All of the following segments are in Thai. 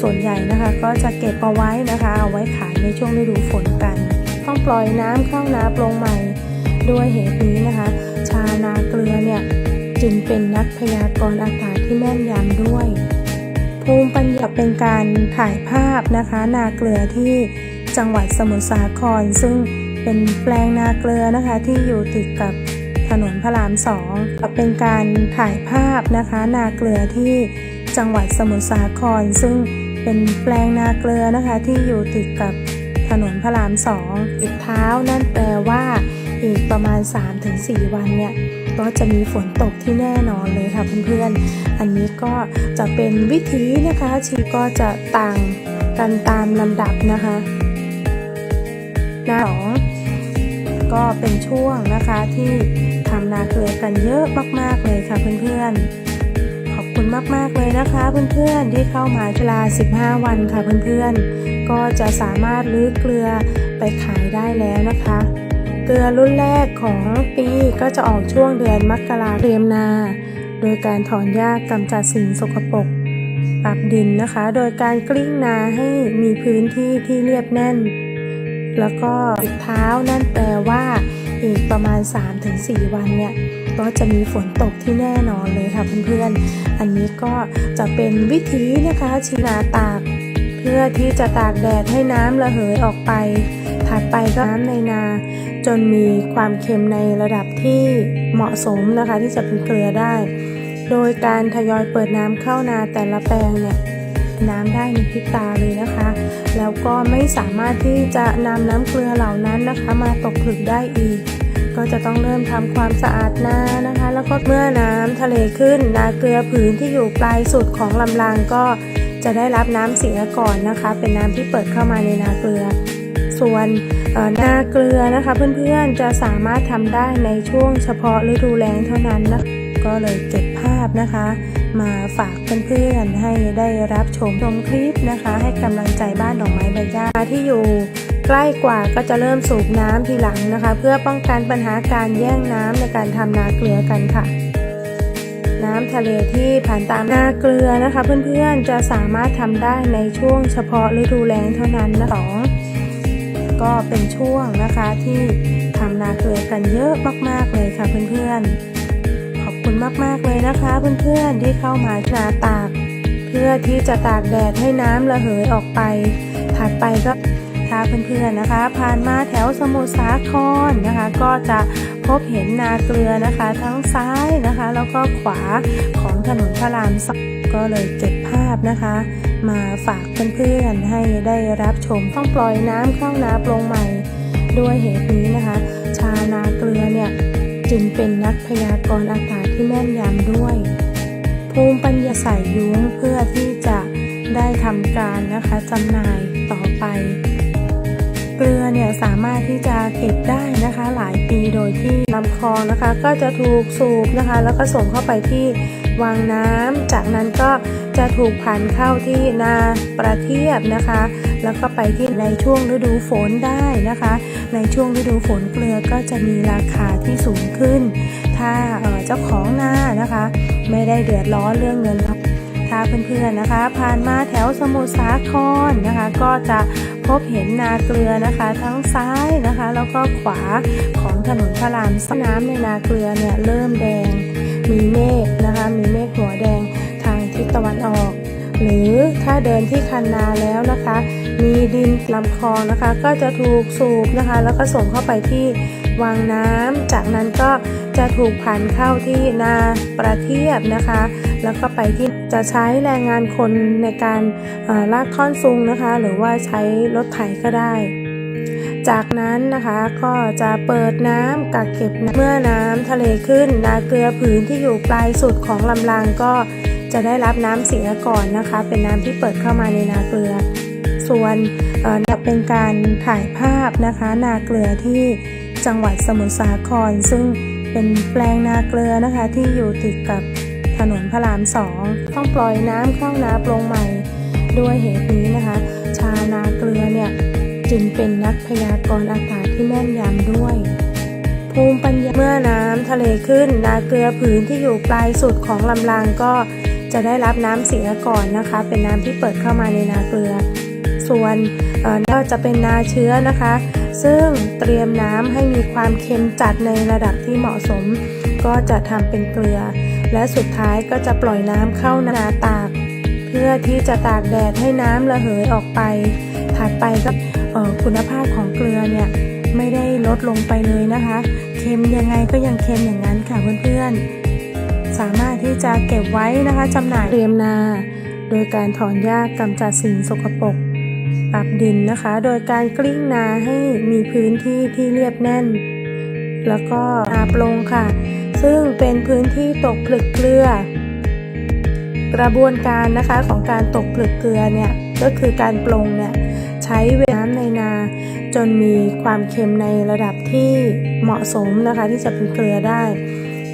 ส่วนใหญ่นะคะก็จะเก็บเอาไว้นะคะเอาไว้ขายในช่วงฤดูฝนกัน ต้องปล่อยน้ำเข้านาปลงใหม่ด้วยเหตุนี้นะคะ ชาวนาเกลือเนี่ยจึงเป็นนักพยากรณ์อากาศที่แม่นยำด้วย ภูมิปัญญาเป็นการถ่ายภาพนะคะ นาเกลือที่จังหวัดสมุทรสาคร ซึ่งเป็นแปลงนาเกลือนะคะที่อยู่ติดกับถนนพระรามสองเป็นการถ่ายภาพนะคะ นาเกลือที่จังหวัดสมุทรสาคร ซึ่ง เป็นแปลงนาเกลือนะคะที่อยู่ติดกับถนนพระรามสองอีกเท้านั่นแปลว่า อีกประมาณ 3-4 วันเนี่ยก็จะมีฝนตกที่แน่นอนเลยค่ะเพื่อนๆ อันนี้ก็จะเป็นวิธีนะคะชีก็จะต่างกันตามลำดับนะคะหน้าสองก็เป็นช่วงนะคะที่ทำนาเกลือกันเยอะมากๆเลยค่ะเพื่อนๆ คุณมาก ๆ เลยนะคะ เพื่อนๆที่เข้ามาเวลา15 วันค่ะเพื่อนๆ ก็จะสามารถลื้อเกลือไปขายได้แล้วนะคะ เกลือรุ่นแรกของปีก็จะออกช่วงเดือนมกราเตรียมนา โดยการถอนหญ้ากำจัดสิ่งสกปรกปรับดินนะคะ โดยการกลิ้งนาให้มีพื้นที่ที่เรียบแน่น แล้วก็อีกเท้านั่นแปลว่า อีกประมาณ 3-4 วันเนี่ยก็จะมีฝนตกที่แน่นอนเลยค่ะเพื่อนๆ อันนี้ก็จะเป็นวิธีนะคะชีนาตาก เพื่อที่จะตากแดดให้น้ำระเหยออกไป ถัดไปก็น้ำในนา จนมีความเค็มในระดับที่เหมาะสมนะคะที่จะเป็นเกลือได้ โดยการทยอยเปิดน้ำเข้านาแต่ละแปลงเนี่ย น้ำได้ในพริบตาเลยนะคะ แล้วก็ไม่สามารถที่จะนำน้ำเกลือเหล่านั้นนะคะ มาตกผลึกได้อีก ก็จะต้องเริ่มทำความสะอาดนานะคะ แล้วก็เมื่อน้ำทะเลขึ้นนาเกลือผืนที่อยู่ปลายสุดของลำรางก็จะได้รับน้ำเสียก่อนนะคะ เป็นน้ำที่เปิดเข้ามาในนาเกลือ ส่วนนาเกลือนะคะ เพื่อนๆจะสามารถทำได้ในช่วงเฉพาะฤดูแล้งเท่านั้นนะก็เลยเก็บภาพนะคะ มาฝากเพื่อนๆให้ได้รับชมชมคลิปนะคะ ให้กำลังใจบ้านดอกไม้ใบหญ้าที่อยู่ใกล้กว่าก็จะเริ่มสูบน้ำทีหลังนะคะ เพื่อป้องกันปัญหาการแย่งน้ำในการทำนาเกลือกันค่ะ น้ำทะเลที่ผ่านตามนาเกลือนะคะ เพื่อนๆจะสามารถทำได้ในช่วงเฉพาะฤดูแล้งเท่านั้นนะสองก็เป็นช่วงนะคะที่ทำนาเกลือกันเยอะมากๆเลยค่ะเพื่อนๆ คุณมากๆเลยนะคะ เพื่อนๆที่เข้ามานาตาก เพื่อที่จะตากแดดให้น้ำระเหยออกไป ถัดไปก็ถ้าเพื่อนๆนะคะ ผ่านมาแถวสมุทรสาครนะคะ ก็จะพบเห็นนาเกลือนะคะ ทั้งซ้ายนะคะ แล้วก็ขวาของถนนพระรามสองก็เลยเก็บภาพนะคะ มาฝากเพื่อนๆให้ได้รับชมต้องปล่อยน้ำเข้านาปลงใหม่ด้วยเหตุนี้นะคะ ชาวนาเกลือเนี่ยจึงเป็นนักพยากรณ์อากาศ ที่แม่นยำด้วย ภูมิปัญญาสายุ้งเพื่อที่จะได้ทำการนะคะจำหน่ายต่อไป เกลือเนี่ยสามารถที่จะเก็บได้นะคะหลายปีโดยที่ลำคลองนะคะ ก็จะถูกสูบนะคะ แล้วก็ส่งเข้าไปที่วางน้ำจากนั้นก็ จะถูกผ่านเข้าที่นาประเทียบนะคะ แล้วก็ไปที่ในช่วงฤดูฝนได้นะคะ ในช่วงฤดูฝนเกลือก็จะมีราคาที่สูงขึ้น ถ้าเจ้าของนานะคะ ไม่ได้เดือดร้อนเรื่องเงินถ้าเพื่อนๆนะคะ ผ่านมาแถวสมุทรสาครนะคะ ก็จะพบเห็นนาเกลือนะคะ ทั้งซ้ายนะคะ แล้วก็ขวาของถนนพระรามสองน้ำในนาเกลือเนี่ยเริ่มแดงมีเมฆ ตะวันออก หรือถ้าเดินที่คันนาแล้วนะคะ มีดินลำคลองนะคะ ก็จะถูกสูบนะคะ แล้วก็ส่งเข้าไปที่วางน้ำจากนั้นก็จะถูกผ่านเข้าที่นาประเทียบนะคะ แล้วก็ไปที่จะใช้แรงงานคนในการลากท่อนซุงนะคะ หรือว่าใช้รถไถก็ได้ จากนั้นนะคะก็จะเปิดน้ำกักเก็บเมื่อน้ำทะเลขึ้น นาเกลือผืนที่อยู่ปลายสุดของลำรางก็ จะได้รับน้ำเสียก่อนนะคะ เป็นน้ำที่เปิดเข้ามาในนาเกลือ ส่วนเอ่อเป็นการถ่ายภาพนะคะ นาเกลือที่จังหวัดสมุทรสาคร ซึ่งเป็นแปลงนาเกลือนะคะที่อยู่ติดกับถนนพระรามสองต้องปล่อยน้ำเข้านาปลงใหม่ด้วยเหตุนี้นะคะ ชาวนาเกลือเนี่ยจึงเป็นนักพยากรณ์อากาศที่แม่นยำด้วย ภูมิปัญญาเมื่อน้ำทะเลขึ้น นาเกลือผืนที่อยู่ปลายสุดของลำรางก็ จะได้รับน้ำเสียก่อนนะคะ เป็นน้ำที่เปิดเข้ามาในนาเกลือ ส่วนเอ่อก็จะเป็นนาเชื้อนะคะ ซึ่งเตรียมน้ำให้มีความเค็มจัดในระดับที่เหมาะสม ก็จะทำเป็นเกลือ และสุดท้ายก็จะปล่อยน้ำเข้านาตาก เพื่อที่จะตากแดดให้น้ำระเหยออกไป ถัดไปก็คุณภาพของเกลือเนี่ยไม่ได้ลดลงไปเลยนะคะ เค็มยังไงก็ยังเค็มอย่างนั้นค่ะเพื่อนๆ สามารถที่จะเก็บไว้นะคะจำหน่ายเตรียมนา โดยการถอนหญ้ากำจัดสิ่งสกปรกปรับดินนะคะ โดยการกลิ้งนาให้มีพื้นที่ที่เรียบแน่น แล้วก็นาปลงค่ะ ซึ่งเป็นพื้นที่ตกผลึกเกลือ กระบวนการนะคะของการตกผลึกเกลือเนี่ยก็คือการปลงเนี่ยใช้เวน้ำในนา จนมีความเค็มในระดับที่เหมาะสมนะคะที่จะเป็นเกลือได้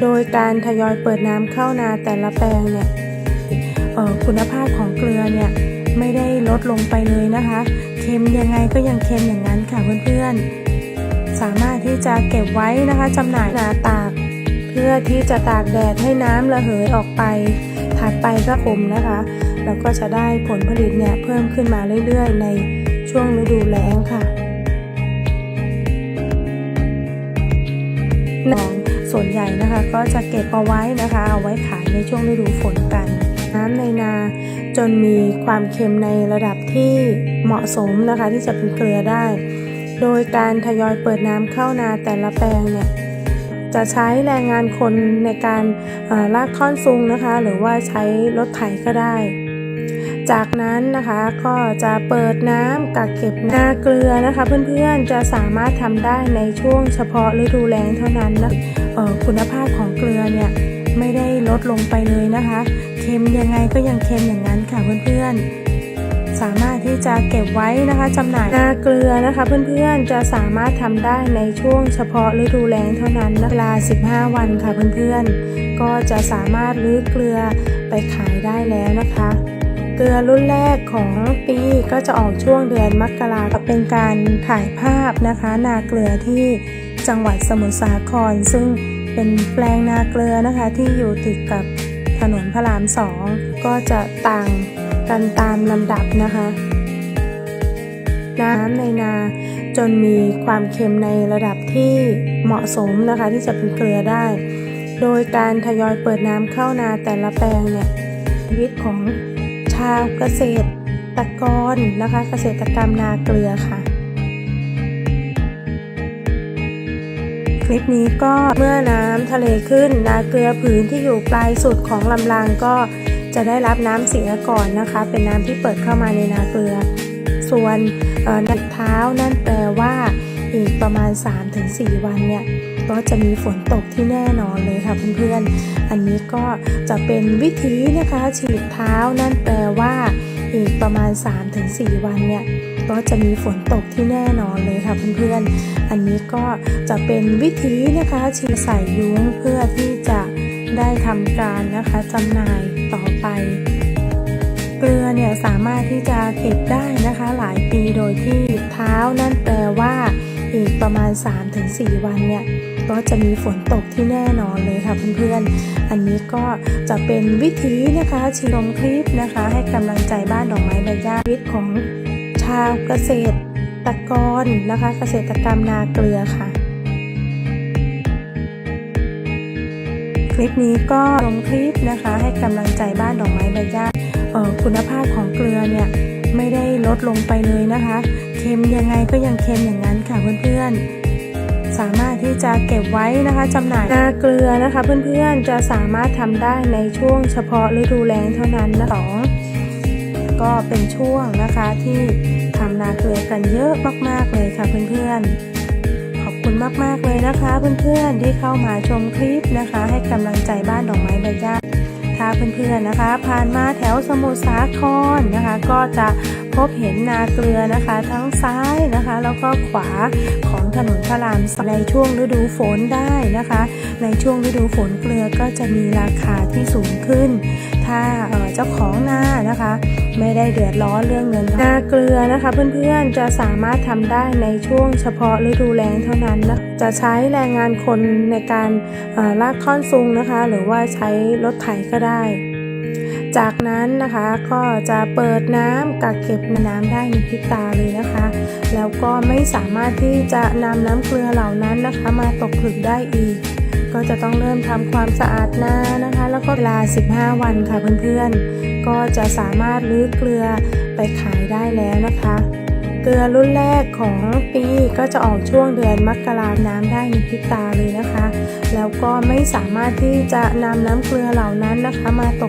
โดยการทยอยเปิดน้ำเข้านาแต่ละแปลงเนี่ยออคุณภาพของเกลือเนี่ยไม่ได้ลดลงไปเลยนะคะ เค็มยังไงก็ยังเค็มอย่างนั้นค่ะเพื่อนๆ สามารถที่จะเก็บไว้นะคะจำหน่ายนาตาก เพื่อที่จะตากแดดให้น้ำระเหยออกไป ถัดไปก็คมนะคะ แล้วก็จะได้ผลผลิตเนี่ยเพิ่มขึ้นมาเรื่อยๆ ในช่วงฤดูแล้งค่ะน้อง ส่วนใหญ่นะคะก็จะเก็บเอาไว้นะคะ เอาไว้ขายในช่วงฤดูฝนกัน น้ำในนาจนมีความเค็มในระดับที่เหมาะสมนะคะที่จะเป็นเกลือได้ โดยการทยอยเปิดน้ำเข้านาแต่ละแปลงเนี่ยจะใช้แรงงานคนในการลากท่อนซุงนะคะ หรือว่าใช้รถไถก็ได้ จากนั้นนะคะก็จะเปิดน้ำกักเก็บนาเกลือนะคะ เพื่อนๆจะสามารถทำได้ในช่วงเฉพาะฤดูแล้งเท่านั้นนะคุณภาพของเกลือเนี่ยไม่ได้ลดลงไปเลยนะคะ เค็มยังไงก็ยังเค็มอย่างนั้นค่ะเพื่อนๆ สามารถที่จะเก็บไว้นะคะจำหน่ายนาเกลือนะคะ เพื่อนๆจะสามารถทำได้ในช่วงเฉพาะฤดูแล้งเท่านั้นนะเวลา 15 วันค่ะเพื่อนๆ ก็จะสามารถรื้อเกลือไปขายได้แล้วนะคะ เกลือรุ่นแรกของปีก็จะออกช่วงเดือนมกราคมเป็นการถ่ายภาพนะคะ นาเกลือที่จังหวัดสมุทรสาคร ซึ่งเป็นแปลงนาเกลือนะคะที่อยู่ติดกับถนนพระรามสองก็จะต่างกันตามลำดับนะคะน้ำในนาจนมีความเค็มในระดับที่เหมาะสมนะคะที่จะเป็นเกลือได้ โดยการทยอยเปิดน้ำเข้านาแต่ละแปลงเนี่ยชีวิตของาวเกษตรกรนะคะ เกษตรกรรมนาเกลือค่ะ คลิปนี้ก็เมื่อน้ำทะเลขึ้นนาเกลือผืนที่อยู่ปลายสุดของลำรางก็จะได้รับน้ำเสียก่อนนะคะ เป็นน้ำที่เปิดเข้ามาในนาเกลือ ส่วนนัดเท้านั่นแปลว่าอีกประมาณ 3-4 วันเนี่ย ก็จะมีฝนตกที่แน่นอนเลยค่ะเพื่อนๆ อันนี้ก็จะเป็นวิธีนะคะฉีดเท้านั่นแปลว่าอีกประมาณ 3-4 วันเนี่ยก็จะมีฝนตกที่แน่นอนเลยค่ะเพื่อนๆ อันนี้ก็จะเป็นวิธีนะคะฉีดใส่ยุ้งเพื่อที่จะได้ทำการนะคะจำหน่ายต่อไป เกลือเนี่ยสามารถที่จะเก็บได้นะคะหลายปีโดยที่เท้านั่นแปลว่า อีกประมาณ 3-4 วันเนี่ยก็จะมีฝนตกที่แน่นอนเลยค่ะเพื่อนๆ อันนี้ก็จะเป็นวิธีนะคะชิลมคลิปนะคะ ให้กำลังใจบ้านดอกไม้ใบหญ้าวิตของชาวเกษตรตะกรนะคะ เกษตรกรรมนาเกลือค่ะ คลิปนี้ก็ลงคลิปนะคะ ให้กำลังใจบ้านดอกไม้ใบหญ้าคุณภาพของเกลือเนี่ยไม่ได้ลดลงไปเลยนะคะ เค็มยังไงก็ยังเค็มอย่างนั้นค่ะเพื่อนๆ สามารถที่จะเก็บไว้นะคะจำหน่ายนาเกลือนะคะ เพื่อนๆจะสามารถทำได้ในช่วงเฉพาะฤดูแล้งเท่านั้นนะสองก็เป็นช่วงนะคะที่ทำนาเกลือกันเยอะมากๆเลยค่ะเพื่อนๆขอบคุณมาก ๆ เลยนะคะเพื่อนๆที่เข้ามาชมคลิปนะคะ ให้กำลังใจบ้านดอกไม้ใบหญ้าถ้าเพื่อนๆนะคะ ผ่านมาแถวสมุทรสาครนะคะ ก็จะพบเห็นนาเกลือนะคะ ทั้งซ้ายนะคะ แล้วก็ขวาของถนนพระรามในช่วงฤดูฝนได้นะคะ ในช่วงฤดูฝนเกลือก็จะมีราคาที่สูงขึ้น ถ้าเจ้าของนานะคะ ไม่ได้เดือดร้อนเรื่องเงินนาเกลือนะคะ เพื่อนๆจะสามารถทำได้ในช่วงเฉพาะฤดูแล้งเท่านั้นนะจะใช้แรงงานคนในการลากท่อนซุงนะคะ หรือว่าใช้รถไถก็ได้ จากนั้นนะคะก็จะเปิดน้ำกักเก็บน้ำได้ในพริบตาเลยนะคะ แล้วก็ไม่สามารถที่จะนำน้ำเกลือเหล่านั้นนะคะ มาตกผลึกได้อีก ก็จะต้องเริ่มทำความสะอาดนานะคะ แล้วก็เวลา 15 วันค่ะเพื่อนๆ ก็จะสามารถลื้อเกลือไปขายได้แล้วนะคะ เกลือรุ่นแรกของปีก็จะออกช่วงเดือนมกราคมน้ำได้ในพริบตาเลยนะคะ แล้วก็ไม่สามารถที่จะนำน้ำเกลือเหล่านั้นนะคะ มาตก